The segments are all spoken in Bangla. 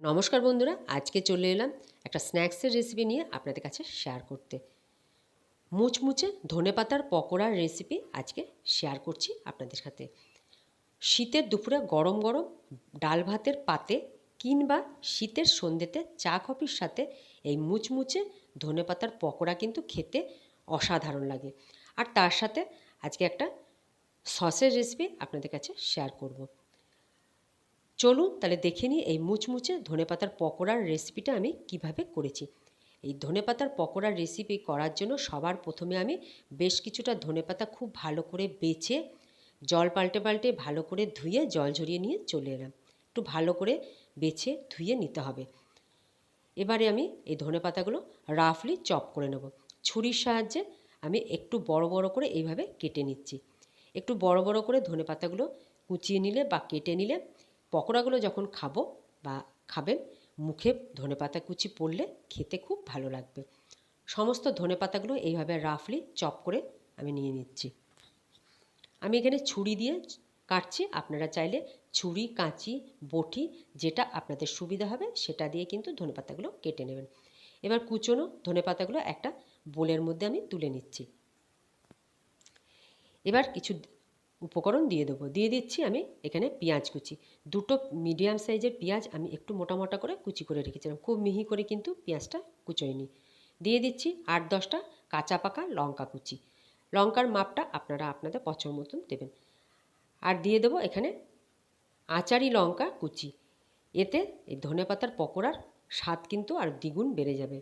নমস্কার বন্ধুরা, আজকে চলে এলাম একটা স্ন্যাক্সের রেসিপি নিয়ে আপনাদের কাছে শেয়ার করতে। মুচমুচে ধনেপাতার পকোড়ার রেসিপি আজকে শেয়ার করছি আপনাদের সাথে। শীতের দুপুরে গরম গরম ডাল ভাতের পাতে কিংবা শীতের সন্ধ্যেতে চা কফির সাথে এই মুচমুচে ধনেপাতার পকোড়া কিন্তু খেতে অসাধারণ লাগে। আর তার সাথে আজকে একটা সসের রেসিপি আপনাদের কাছে শেয়ার করব। চলুন তাহলে দেখে নিই এই মুচমুচে ধনেপাতার পকোড়ার রেসিপিটা আমি কীভাবে করেছি। এই ধনেপাতার পকোড়ার রেসিপি করার জন্য সবার প্রথমে আমি বেশ কিছুটা ধনেপাতা খুব ভালো করে বেছে, জল পাল্টে পাল্টে ভালো করে ধুয়ে জল ঝরিয়ে নিয়ে চলে এলাম। একটু ভালো করে বেছে ধুয়ে নিতে হবে। এবারে আমি এই ধনেপাতাগুলো রাফলি চপ করে নেব। ছুরির সাহায্যে আমি একটু বড় বড় করে এইভাবে কেটে নিচ্ছি। একটু বড় বড় করে ধনেপাতাগুলো কুচিয়ে নিলে বা কেটে নিলে পকোড়াগুলো যখন খাব বা খাবেন মুখে ধনেপাতা কুচি পড়লে খেতে খুব ভালো লাগবে। সমস্ত ধনেপাতাগুলো এইভাবে রাফলি চপ করে আমি নিয়ে নিচ্ছি। আমি এখানে ছুরি দিয়ে কাটছি। আপনারা চাইলে ছুরি, কাঁচি, বটি, যেটা আপনাদের সুবিধা হবে, সেটা দিয়ে কিন্তু ধনেপাতাগুলো কেটে নেবেন। এবার কুচোনো ধনেপাতাগুলো একটা বোলের মধ্যে আমি তুলে নিচ্ছি। এবার কিছু উপকরণ দিয়ে দেবো। দিয়ে দিচ্ছি আমি এখানে পেঁয়াজ কুচি। দুটো মিডিয়াম সাইজের পেঁয়াজ আমি একটু মোটা মোটা করে কুচি করে রেখেছিলাম। খুব মিহি করে কিন্তু পেঁয়াজটা কুচোয়নি। দিয়ে দিচ্ছি আট দশটা কাঁচা পাকা লঙ্কা কুচি। লঙ্কার মাপটা আপনারা আপনাদের পছন্দ মতন দেবেন। আর দিয়ে দেবো এখানে আচারি লঙ্কা কুচি। এতে এই ধনে পাতার পকোড়ার স্বাদ কিন্তু আর দ্বিগুণ বেড়ে যাবে।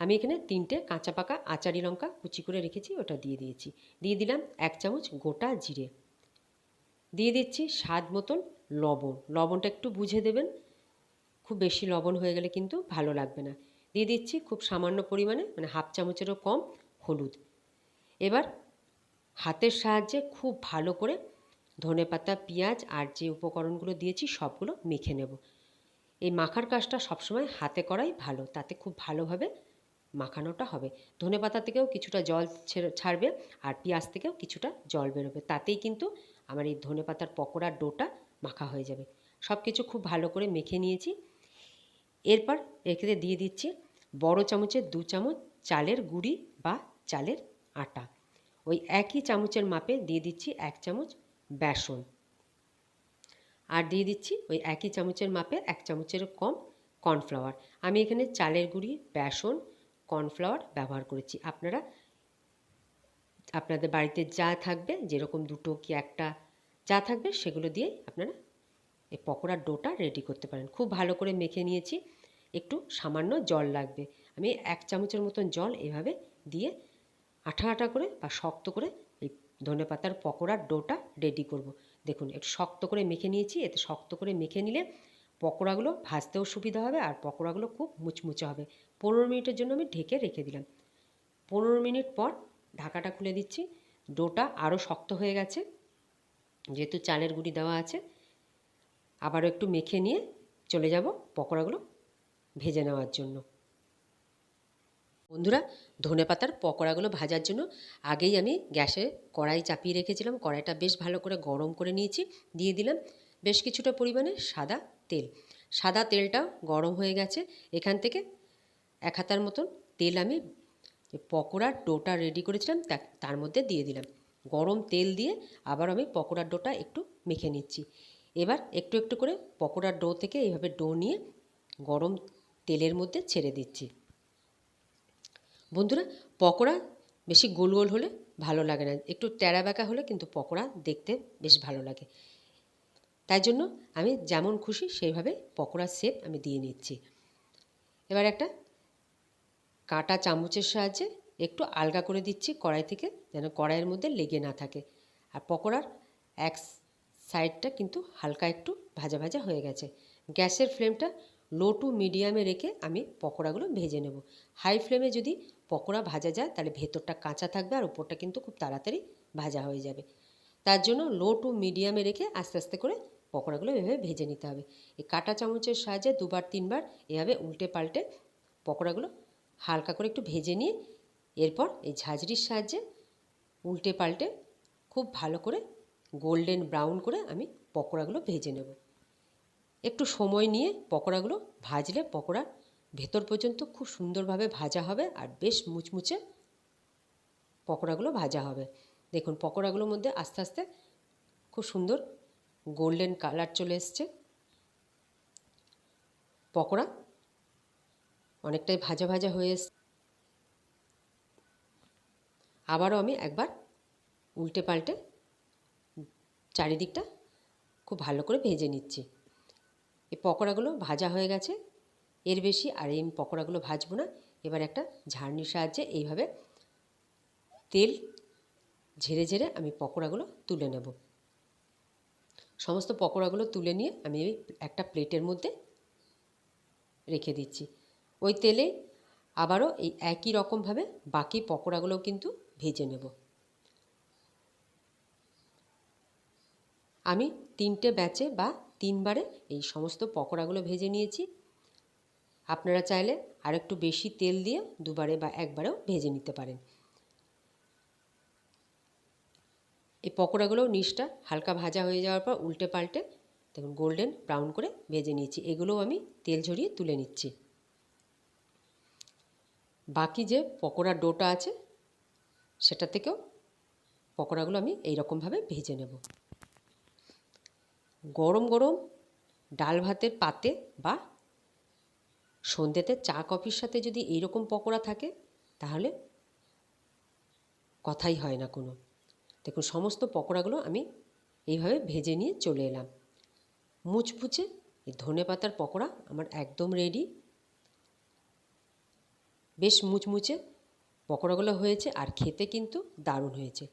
আমি এখানে তিনটে কাঁচা পাকা আচারি লঙ্কা কুচি করে রেখেছি, ওটা দিয়ে দিয়েছি। দিয়ে দিলাম এক চামচ গোটা জিরে। দিয়ে দিচ্ছি স্বাদ মতন লবণ। লবণটা একটু বুঝে দেবেন। খুব বেশি লবণ হয়ে গেলে কিন্তু ভালো লাগবে না। দিয়ে দিচ্ছি খুব সামান্য পরিমাণে মানে হাফ চামচেরও কম হলুদ। এবার হাতের সাহায্যে খুব ভালো করে ধনেপাতা পেঁয়াজ আর যে উপকরণগুলো দিয়েছি সবগুলো মেখে নেব। এই মাখার কাজটা সবসময় হাতে করাই ভালো, তাতে খুব ভালোভাবে মাখানোটা হবে। ধনে পাতা থেকেও কিছুটা জল ছাড়বে আর পেঁয়াজ থেকেও কিছুটা জল বেরোবে। তাতেই কিন্তু আমার এই ধনে পাতার পকোড়ার ডোটা মাখা হয়ে যাবে। সব কিছু খুব ভালো করে মেখে নিয়েছি। এরপর এখানে দিয়ে দিচ্ছি বড় চামচের দু চামচ চালের গুঁড়ি বা চালের আটা। ওই একই চামচের মাপে দিয়ে দিচ্ছি এক চামচ বেসন। আর দিয়ে দিচ্ছি ওই একই চামচের মাপে এক চামচের কম কর্নফ্লাওয়ার। আমি এখানে চালের গুঁড়ি, বেসন, কর্নফ্লাওয়ার ব্যবহার করেছি। আপনারা আপনাদের বাড়িতে যা থাকবে, যেরকম দুটো কি একটা যা থাকবে, সেগুলো দিয়েই আপনারা এই পকোড়ার ডোটা রেডি করতে পারেন। খুব ভালো করে মেখে নিয়েছি। একটু সামান্য জল লাগবে। আমি এক চামচের মতন জল এভাবে দিয়ে আঠা আঠা করে বা শক্ত করে এই ধনে পাতার পকোড়ার ডোটা রেডি করব। দেখুন, একটু শক্ত করে মেখে নিয়েছি। এতে শক্ত করে মেখে নিলে পকোড়াগুলো ভাজতেও সুবিধা হবে আর পকোড়াগুলো খুব মুচমুচে হবে। পনেরো মিনিটের জন্য আমি ঢেকে রেখে দিলাম। পনেরো মিনিট পর ঢাকাটা খুলে দিচ্ছি। ডোটা আরও শক্ত হয়ে গেছে। যেহেতু চালের গুঁড়ি দেওয়া আছে, আবারও একটু মেখে নিয়ে চলে যাব পকোড়াগুলো ভেজে নেওয়ার জন্য। বন্ধুরা, ধনে পাতার পকোড়াগুলো ভাজার জন্য আগেই আমি গ্যাসে কড়াই চাপিয়ে রেখেছিলাম। কড়াইটা বেশ ভালো করে গরম করে নিয়েছি, দিয়ে দিলাম বেশ কিছুটা পরিমাণে সাদা তেল। সাদা তেলটা গরম হয়ে গেছে। এখান থেকে এক হাতার মতন তেল আমি পকোড়ার ডোটা রেডি করেছিলাম তার মধ্যে দিয়ে দিলাম। গরম তেল দিয়ে আবার আমি পকোড়ার ডোটা একটু মেখে নিচ্ছি। এবার একটু একটু করে পকোড়ার ডো থেকে এইভাবে ডো নিয়ে গরম তেলের মধ্যে ছেড়ে দিচ্ছি। বন্ধুরা, পকোড়া বেশি গোল গোল হলে ভালো লাগে না। একটু ট্যাড়া ব্যাকা হলে কিন্তু পকোড়া দেখতে বেশ ভালো লাগে। তাই জন্য আমি যেমন খুশি সেইভাবে পকোড়ার শেপ আমি দিয়ে নিচ্ছি। এবার একটা কাঁটা চামচের সাহায্যে একটু আলগা করে দিচ্ছি কড়াই থেকে, যেন কড়াইয়ের মধ্যে লেগে না থাকে। আর পকোড়ার এক সাইডটা কিন্তু হালকা একটু ভাজা ভাজা হয়ে গেছে। গ্যাসের ফ্লেমটা লো টু মিডিয়ামে রেখে আমি পকোড়াগুলো ভেজে নেব। হাই ফ্লেমে যদি পকোড়া ভাজা যায়, তাহলে ভেতরটা কাঁচা থাকবে আর উপরটা কিন্তু খুব তাড়াতাড়ি ভাজা হয়ে যাবে। তার জন্য লো টু মিডিয়ামে রেখে আস্তে আস্তে করে পকোড়াগুলো এভাবে ভেজে নিতে হবে। এই কাটা চামচের সাহায্যে দুবার, তিনবার এভাবে উল্টে পাল্টে পকোড়াগুলো হালকা করে একটু ভেজে নিয়ে এরপর এই ঝাঁঝরির সাহায্যে উল্টে পাল্টে খুব ভালো করে গোল্ডেন ব্রাউন করে আমি পকোড়াগুলো ভেজে নেব। একটু সময় নিয়ে পকোড়াগুলো ভাজলে পকোড়া ভেতর পর্যন্ত খুব সুন্দরভাবে ভাজা হবে আর বেশ মুচমুচে পকোড়াগুলো ভাজা হবে। দেখুন, পকোড়াগুলোর মধ্যে আস্তে আস্তে খুব সুন্দর গোল্ডেন কালার চলে এসছে। পকোড়া অনেকটাই ভাজা ভাজা হয়ে আবারও আমি একবার উল্টে পাল্টে চারিদিকটা খুব ভালো করে ভেজে নিচ্ছি। এই পকোড়াগুলো ভাজা হয়ে গেছে। এর বেশি আর এই পকোড়াগুলো ভাজবো না। এবার একটা ঝাড়নির সাহায্যে এইভাবে তেল ঝেড়ে ঝেড়ে আমি পকোড়াগুলো তুলে নেব। সমস্ত পকোড়াগুলো তুলে নিয়ে আমি একটা প্লেটের মধ্যে রেখে দিচ্ছি। ওই তেলে আবারও এই একই রকমভাবে বাকি পকোড়াগুলোও কিন্তু ভেজে নেব। আমি তিনটে ব্যাচে বা তিনবারে এই সমস্ত পকোড়াগুলো ভেজে নিয়েছি। আপনারা চাইলে আরেকটু বেশি তেল দিয়ে দুবারে বা একবারেও ভেজে নিতে পারেন। এই পকোড়াগুলো নিচটা হালকা ভাজা হয়ে যাওয়ার পর উল্টে পাল্টে দেখুন গোল্ডেন ব্রাউন করে ভেজে নিয়েছি। এগুলোও আমি তেল ঝরিয়ে তুলে নিচ্ছি। বাকি যে পকোড়ার ডোটা আছে সেটা থেকেও পকোড়াগুলো আমি এই রকমভাবে ভেজে নেব। গরম গরম ডাল ভাতের পাতে বা সন্ধ্যেতে চা কফির সাথে যদি এইরকম পকোড়া থাকে, তাহলে কথাই হয় না কোনো। দেখুন, সমস্ত পকোড়াগুলো আমি এইভাবে ভেজে নিয়ে চলে এলাম। মুচমুচে এই ধনে পাতার পকোড়া আমার একদম রেডি বেশ মুচমুচে পকোড়াগুলো হয়েছে আর খেতে কিন্তু দারুণ হয়েছে।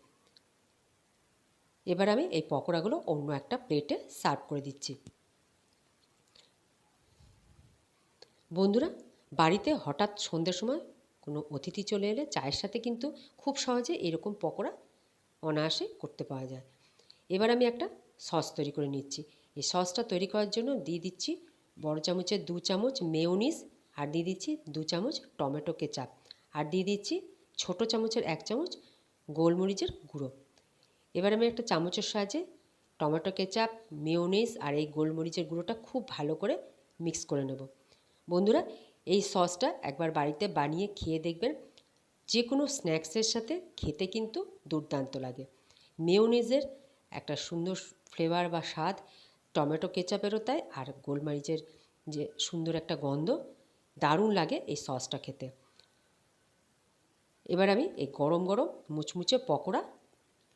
এবার আমি এই পকোড়াগুলো অন্য একটা প্লেটে সার্ভ করে দিচ্ছি। বন্ধুরা, বাড়িতে হঠাৎ সন্ধ্যের সময় কোনো অতিথি চলে এলে চায়ের সাথে কিন্তু খুব সহজে এরকম পকোড়া অনায়াসে করতে পাওয়া যায়। এবার আমি একটা সস তৈরি করে নিচ্ছি। এই সসটা তৈরি করার জন্য দিয়ে দিচ্ছি বড় চামচের দু চামচ মেয়োনিস আর দিয়ে দিচ্ছি দু চামচ টমেটো কেচাপ। আর দিয়ে দিচ্ছি ছোট চামচের এক চামচ গোলমরিচের গুঁড়ো। এবার আমি একটা চামচের সাহায্যে টমেটো কেচাপ মেয়োনিস আর এই গোলমরিচের গুঁড়োটা খুব ভালো করে মিক্স করে নেব। বন্ধুরা, এই সসটা একবার বাড়িতে বানিয়ে খেয়ে দেখবেন। যে কোনো স্ন্যাক্সের সাথে খেতে কিন্তু দুর্দান্ত লাগে। মেয়োনিজের একটা সুন্দর ফ্লেভার বা স্বাদ টমেটো কেচাপেরও তাই আর গোলমরিচের যে সুন্দর একটা গন্ধ দারুণ লাগে এই সসটা খেতে। এবার আমি এই গরম গরম মুচমুচে পকোড়া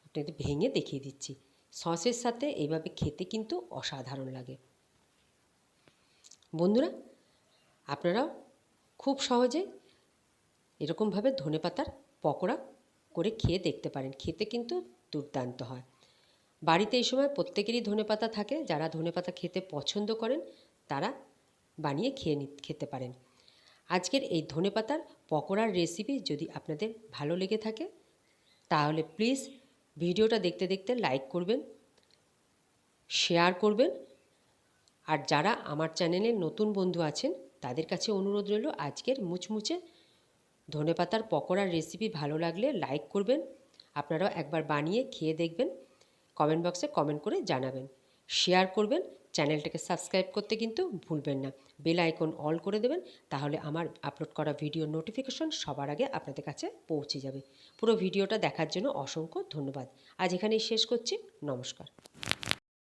আপনাদের ভেঙে দেখিয়ে দিচ্ছি। সসের সাথে এইভাবে খেতে কিন্তু অসাধারণ লাগে। বন্ধুরা, আপনারাও খুব সহজে এরকমভাবে ধনে পাতার পকোড়া করে খেয়ে দেখতে পারেন। খেতে কিন্তু দুর্দান্ত হয়। বাড়িতে এই সময় প্রত্যেকেরই ধনে পাতা থাকে। যারা ধনে পাতা খেতে পছন্দ করেন, তারা বানিয়ে খেয়ে খেতে পারেন। আজকের এই ধনে পাতার পকোড়ার রেসিপি যদি আপনাদের ভালো লেগে থাকে, তাহলে প্লিজ ভিডিওটা দেখতে দেখতে লাইক করবেন শেয়ার করবেন। আর যারা আমার চ্যানেলে নতুন বন্ধু আছেন, তাদের কাছে অনুরোধ রইল আজকের মুচমুচে ধনেপাতার পকোড়ার রেসিপি ভালো লাগলে লাইক করবেন, আপনারাও একবার বানিয়ে খেয়ে দেখবেন কমেন্ট বক্সে কমেন্ট করে জানাবেন শেয়ার করবেন চ্যানেলটাকে সাবস্ক্রাইব করতে কিন্তু ভুলবেন না। বেল আইকন অল করে দেবেন, তাহলে আমার আপলোড করা ভিডিও নোটিফিকেশন সবার আগে আপনাদের কাছে পৌঁছে যাবে। পুরো ভিডিওটা দেখার জন্য অসংখ্য ধন্যবাদ। আজ এখানেই শেষ করছি। নমস্কার।